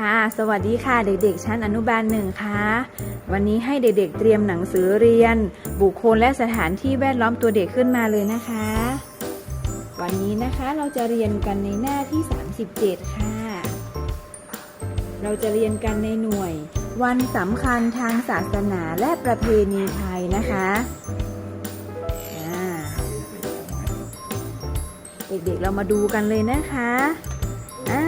ค่ะ สวัสดีค่ะ เด็กๆ ชั้นอนุบาลหนึ่งค่ะ วันนี้ให้เด็กๆ เตรียมหนังสือเรียน บุคคลและสถานที่แวดล้อมตัวเด็กขึ้นมาเลยนะคะ วันนี้นะคะเราจะเรียนกันในหน้าที่ 37 ค่ะ เราจะเรียนกันในหน่วย วันสำคัญทางศาสนาและประเพณีไทยนะคะเด็กๆ เรามาดูกันเลยนะคะ อ่า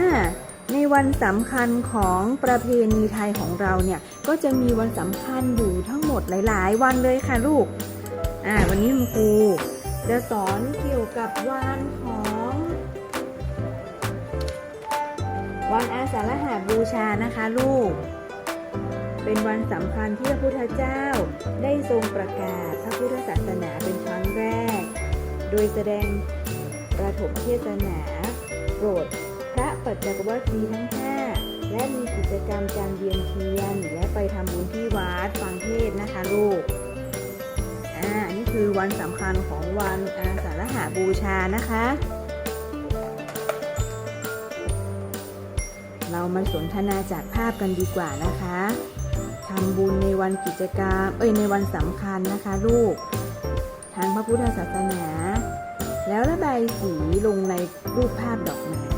ในวันสำคัญของประเพณีไทยของเราเนี่ย ก็จะมีวันสำคัญอยู่ทั้งหมดหลาย ๆ วันเลยค่ะลูก อ่า วันนี้คุณครูจะสอนเกี่ยวกับวันของ วันอาสาฬหาบูชานะคะลูก เป็นวันสำคัญที่พระพุทธเจ้าได้ทรงประกาศพระพุทธศาสนาเป็นครั้งแรก โดยแสดงประถมเทศนาโปรด พระปัจจกวัตรีทั้ง 5 และมีกิจกรรมการเวียนเทียน และไปทำบุญที่วัดฟังเทศนะคะลูก อ่า นี่คือวันสำคัญของวันอาสาฬหาบูชานะคะ เรามาสนทนาจากภาพกันดีกว่านะคะทำบุญในวันกิจกรรม เอ้ย ในวันสำคัญนะคะลูก ทางพระพุทธศาสนา แล้วระบายสีลงในรูปภาพดอกไม้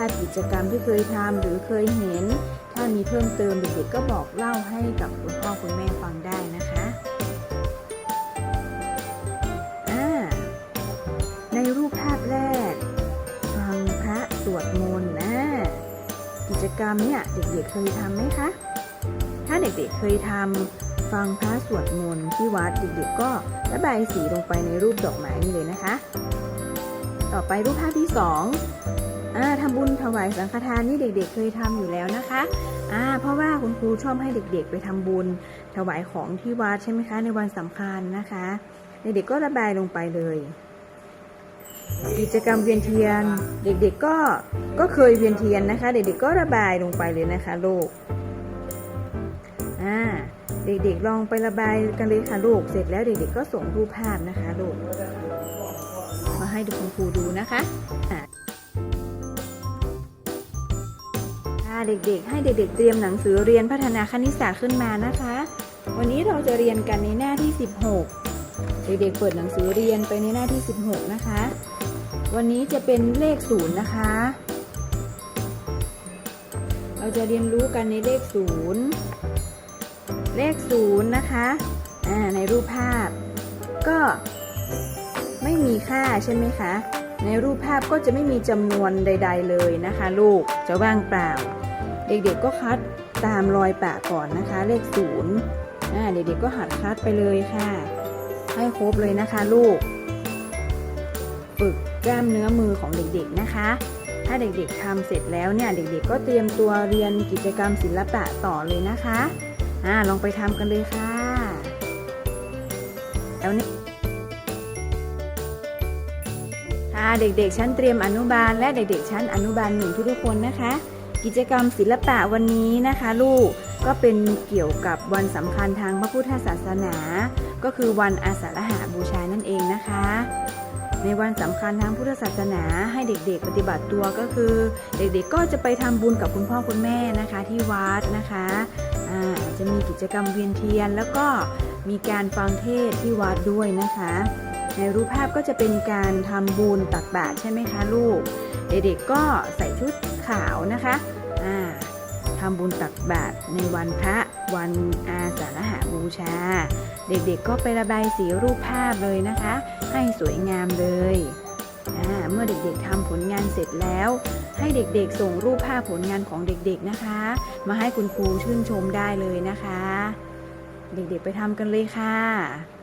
ถ้ากิจกรรมที่เคยทำหรือเคยเห็น ถ้ามีเพิ่มเติมเด็กๆก็บอกเล่าให้กับคุณพ่อคุณแม่ฟังได้นะคะอ่าในรูปภาพแรก ฟังพระสวดมนต์นะกิจกรรมเนี่ยเด็กๆเคยทำไหมคะ ถ้าเด็กๆเคยทำฟังพระสวดมนต์ที่วัดเด็กๆก็ระบายสีลงไปในรูปดอกไม้นี่เลยนะคะ ต่อไปรูปภาพที่ส อ่าทำบุญถวายสังฆทานนี่เด็กๆ เคยทำอยู่แล้วนะคะอ่าเพราะว่าคุณครูชอบให้เด็กๆ ไปทำบุญ ถวายของที่วัดใช่ไหมคะ ในวันสำคัญนะคะ เด็กๆก็ระบายลงไปเลย กิจกรรมเวียนเทียน เด็กๆก็ก็เคยเวียนเทียนนะคะ เด็กๆก็ระบายลงไปเลยนะคะลูกอ่าเด็กๆลองไประบายกันเลยค่ะลูก เสร็จแล้วเด็กๆก็ส่งรูปภาพนะคะลูก มาให้ดูคุณครูดูนะคะ เด็กๆ ให้เด็กๆ เตรียมหนังสือเรียนพัฒนาคณิตศาสตร์ขึ้นมานะคะ วันนี้เราจะเรียนกันในหน้าที่ 16 เด็กๆ เปิดหนังสือเรียนไปในหน้าที่ 16 นะคะ วันนี้จะเป็นเลขศูนย์นะคะ เราจะเรียนรู้กันในเลขศูนย์เลขศูนย์นะคะในรูปภาพ ก็ไม่มีค่าใช่ไหมคะในรูปภาพก็จะไม่มีจำนวนใด ๆ เลยนะคะ ลูกจะว่างเปล่า เด็กๆก็คัดตามรอยปะก่อนนะคะ เลขศูนย์เด็กๆก็หัดคัดไปเลยค่ะ ให้ครบเลยนะคะลูก ฝึกกล้ามเนื้อมือของเด็กๆนะคะ ถ้าเด็กๆทำเสร็จแล้วเนี่ย เด็กๆก็เตรียมตัวเรียนกิจกรรมศิลปะต่อเลยนะคะอ่าลองไปทำกันเลยค่ะ แล้วนี่ค่ะเด็กๆชั้นเตรียมอนุบาลและเด็กๆชั้นอนุบาลหนึ่งทุกๆคนนะคะ กิจกรรมศิลปะวันนี้นะคะ ลูกก็เป็นเกี่ยวกับวันสำคัญทางพระพุทธศาสนา ก็คือวันอาสาฬหาบูชานั่นเองนะคะ ในวันสำคัญทางพุทธศาสนาให้เด็กๆ ปฏิบัติตัวก็คือ เด็กๆก็จะไปทำบุญกับคุณพ่อคุณแม่นะคะที่วัดนะคะอาจะมีกิจกรรมเวียนเทียน แล้วก็มีการฟังเทศที่วัดด้วยนะคะ ในรูปภาพก็จะเป็นการทำบุญตักบาตรใช่ไหมคะลูก เด็กๆก็ใส่ชุดขาวนะคะอ่าทำบุญตักบาตรในวันพระวันอาสาฬหาบูชา เด็กๆก็ไประบายสีรูปภาพเลยนะคะ ให้สวยงามเลยเมื่อเด็กๆทำผลงานเสร็จแล้ว ให้เด็กๆส่งรูปภาพผลงานของเด็กๆนะคะ มาให้คุณครูชื่นชมได้เลยนะคะ เด็กๆไปทำกันเลยค่ะ